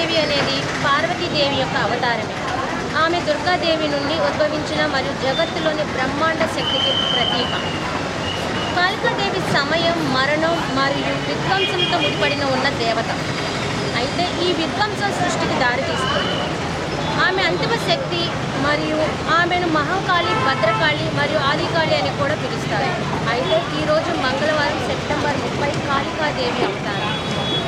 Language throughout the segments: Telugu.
దేవి అనేది పార్వతీదేవి యొక్క అవతారమే. ఆమె దుర్గాదేవి నుండి ఉద్భవించిన మరియు జగత్తులోని బ్రహ్మాండ శక్తికి ప్రతీక. కాళికాదేవి సమయం మరణం మరియు విధ్వంసంతో ముడిపడిన ఉన్న దేవత. అయితే ఈ విధ్వంసం సృష్టికి దారితీస్తుంది ఆమె అంతిమ శక్తి మరియు ఆమెను మహాకాళి భద్రకాళి మరియు ఆదికాళి అని కూడా పిలుస్తారు. అయితే ఈరోజు మంగళవారం సెప్టెంబర్ ముప్పై కాళికాదేవి అవతారం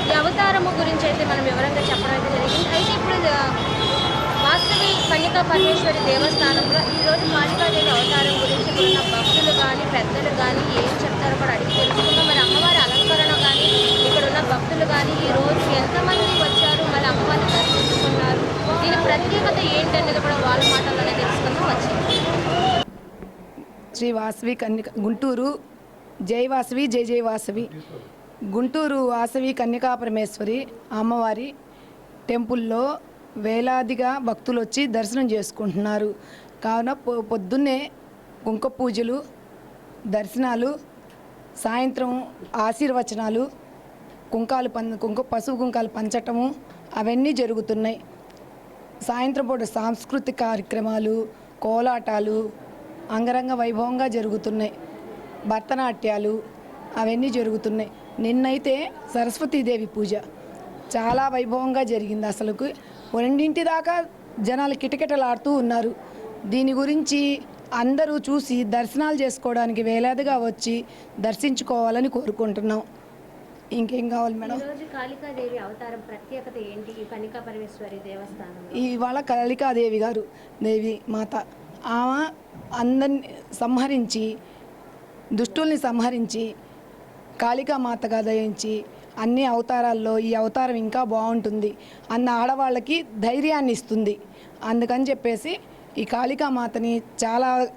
ఈ అవతారము గురించి అయితే మనం వివరంగా చెప్పడం అయితే జరిగింది అయితే ఇప్పుడు ఆ, వాస్తవి పరమేశ్వరి దేవస్థానంలో ఈరోజు కాళికాదేవి అవతారం గురించి ఉన్న భక్తులు కానీ పెద్దలు కానీ ఏం చెప్తారో కూడా అడిగి తెలుసుకుందాం. మరి అమ్మవారి అలంకరణ కానీ ఇక్కడ ఉన్న భక్తులు కానీ ఈరోజు ఎంతమంది వచ్చారు? మరి అమ్మవారిని దర్శించుకున్నారు? దీని ప్రత్యేకత ఏంటనేది కూడా వాళ్ళ మాటల్లోనే తెలుసుకుందాం. వచ్చింది శ్రీ వాసవి కన్యక గుంటూరు. జై వాసవి జై జై వాసవి. గుంటూరు వాసవి కన్యకా పరమేశ్వరి అమ్మవారి టెంపుల్లో వేలాదిగా భక్తులు వచ్చి దర్శనం చేసుకుంటున్నారు. కావున పొ- పొద్దున్నే కుంక పూజలు దర్శనాలు సాయంత్రం ఆశీర్వచనాలు కుంకాలు పం కుంక పసుపు కుంకాలు పంచటము అవన్నీ జరుగుతున్నాయి. సాయంత్రం పూట సాంస్కృతిక కార్యక్రమాలు కోలాటాలు అంగరంగ వైభవంగా జరుగుతున్నాయి. భరతనాట్యాలు అవన్నీ జరుగుతున్నాయి. నిన్నైతే సరస్వతీదేవి పూజ. చాలా వైభవంగా జరిగింది అసలుకు. రెండింటి దాకా జనాలు కిటకిటలాడుతూ ఉన్నారు. దీని గురించి అందరూ చూసి దర్శనాలు చేసుకోవడానికి వేలాదిగా వచ్చి దర్శించుకోవాలని కోరుకుంటున్నాం. ఇంకేం కావాలి మేడం? కాళికాదేవి అవతారం ప్రత్యేకత ఏంటి? కనికా పరమేశ్వరి దేవస్థానం ఇవాళ కాళికాదేవి గారు దేవి మాత ఆమె అందరిని సంహరించి దుష్టుల్ని సంహరించి కాళికా మాతగా దయించి అన్ని అవతారాల్లో ఈ అవతారం ఇంకా బాగుంటుంది అన్న ఆడవాళ్ళకి ధైర్యాన్ని ఇస్తుంది. అందుకని చెప్పేసి ఈ కాళికా మాతని చాలా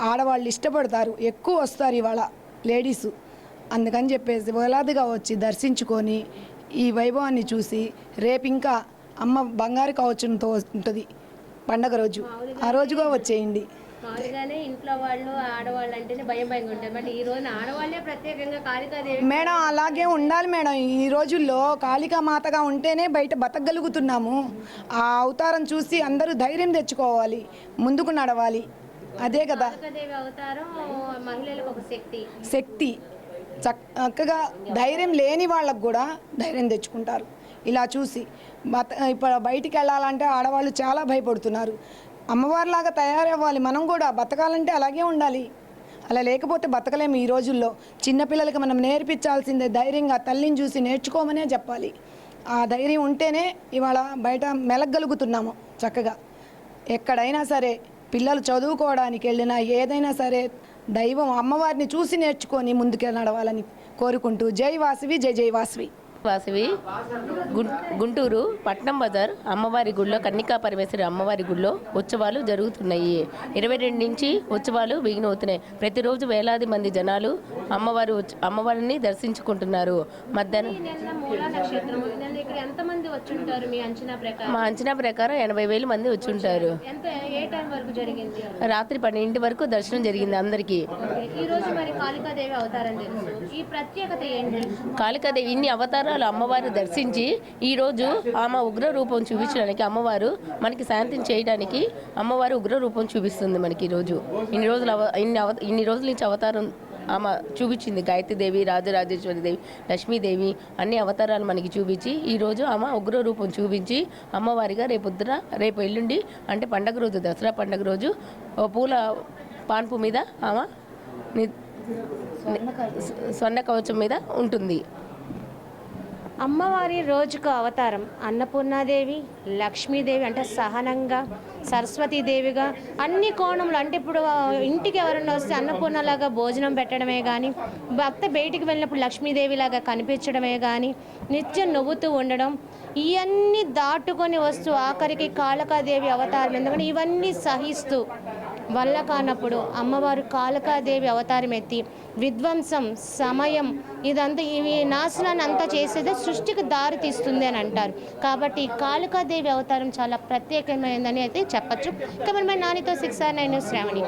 ఆడవాళ్ళు ఇష్టపడతారు. ఎక్కువ వస్తారు ఇవాళ లేడీసు. అందుకని చెప్పేసి వేలాదిగా వచ్చి దర్శించుకొని ఈ వైభవాన్ని చూసి రేపు ఇంకా అమ్మ బంగారు కావచ్చుతో ఉంటుంది. పండగ రోజు. ఆ రోజుగా వచ్చేయండి. మామూలుగానే ఇంట్లో వాళ్ళు ఆడవాళ్ళు అంటేనే భయం భయంగా ఉంటారు. బట్ ఈ రోజున ఆడవాళ్ళే ప్రత్యేకంగా కాళికాదేవి. మేడం అలాగే ఉండాలి మేడం. ఈ రోజుల్లో కాళికా మాతగా ఉంటేనే బయట బతకగలుగుతున్నాము. ఆ అవతారం చూసి అందరూ ధైర్యం తెచ్చుకోవాలి ముందుకు నడవాలి. అదే కదా. కాళికాదేవి అవతారం మహిళలకు ఒక శక్తి. శక్తి. చక్కగా ధైర్యం లేని వాళ్ళకు కూడా ధైర్యం తెచ్చుకుంటారు. ఇలా చూసి బత ఇప్పుడు బయటికి వెళ్ళాలంటే ఆడవాళ్ళు చాలా భయపడుతున్నారు. అమ్మవారిలాగా తయారవ్వాలి. మనం కూడా బతకాలంటే అలాగే ఉండాలి. అలా లేకపోతే బతకలేము ఈ రోజుల్లో. చిన్నపిల్లలకి మనం నేర్పించాల్సిందే ధైర్యంగా తల్లిని చూసి నేర్చుకోమనే చెప్పాలి. ఆ ధైర్యం ఉంటేనే ఇవాళ బయట మెలగలుగుతున్నాము చక్కగా. ఎక్కడైనా సరే పిల్లలు చదువుకోవడానికి వెళ్ళినా ఏదైనా సరే దైవం అమ్మవారిని చూసి నేర్చుకొని ముందుకు నడవాలని కోరుకుంటూ జై వాసవి జై జై వాసవి. వాసవి. గుంటూరు పట్నం బజార్ అమ్మవారి గుళ్ళో కన్నికా పరమేశ్వరి అమ్మవారి గుళ్ళో ఉత్సవాలు జరుగుతున్నాయి. ఇరవై రెండు నుంచి ఉత్సవాలు బిగినవుతున్నాయి ప్రతిరోజు వేలాది మంది జనాలు అమ్మవారు అమ్మవారిని దర్శించుకుంటున్నారు. మధ్యాహ్నం మీ అంచనా ప్రకారం? మా అంచనా ప్రకారం ఎనభై వేల మంది వచ్చి ఉంటారు ఎంత ఏ టైం వరకు జరిగింది రాత్రి పన్నెండింటి వరకు దర్శనం జరిగింది అందరికీ. ఈ రోజు మరి కాళికాదేవి అవతారం తెలుసు ఈ ప్రత్యేకత ఏంటి? కాళికాదేవి ఇన్ని అవతారాలు అమ్మవారు దర్శించి ఈరోజు ఆమె ఉగ్ర రూపం చూపించడానికి అమ్మవారు మనకి శాంతిని చేయడానికి అమ్మవారు ఉగ్ర రూపం చూపిస్తుంది మనకి ఈరోజు ఇన్ని రోజులు అవ ఇన్ని అవ ఇన్ని రోజుల నుంచి అవతారం ఆమె చూపించింది గాయత్రీదేవి రాజరాజేశ్వరి దేవి లక్ష్మీదేవి అన్ని అవతారాలు మనకి చూపించి ఈరోజు ఆమె ఉగ్ర రూపం చూపించి అమ్మవారిగా రేపొద్దున రేపు ఎల్లుండి అంటే పండగ రోజు దసరా పండగ రోజు ఓ పూల పాన్పు మీద ఆమె స్వర్ణ కవచం మీద ఉంటుంది. అమ్మవారి రోజుకు అవతారం అన్నపూర్ణాదేవి లక్ష్మీదేవి అంటే సహనంగా సరస్వతీదేవిగా అన్ని కోణములు అంటే ఇప్పుడు ఇంటికి ఎవరన్నా వస్తే అన్నపూర్ణలాగా భోజనం పెట్టడమే కానీ భక్త బయటికి వెళ్ళినప్పుడు లక్ష్మీదేవిలాగా కనిపించడమే కానీ నిత్యం నవ్వుతూ ఉండడం ఇవన్నీ దాటుకొని వస్తూ ఆఖరికి కాళకాదేవి అవతారం. ఎందుకంటే ఇవన్నీ సహిస్తూ వల్ల కానప్పుడు అమ్మవారు కాళికాదేవి అవతారం ఎత్తి విధ్వంసం సమయం ఇదంతా ఇవి నాశనాన్ని అంతా చేసేదే సృష్టికి దారి తీస్తుంది అని అంటారు. కాబట్టి కాళికాదేవి అవతారం చాలా ప్రత్యేకమైనదని అయితే చెప్పచ్చు. కెమెరామెన్ నానితో సిక్స్ ఆర్ నైన్ శ్రావణి.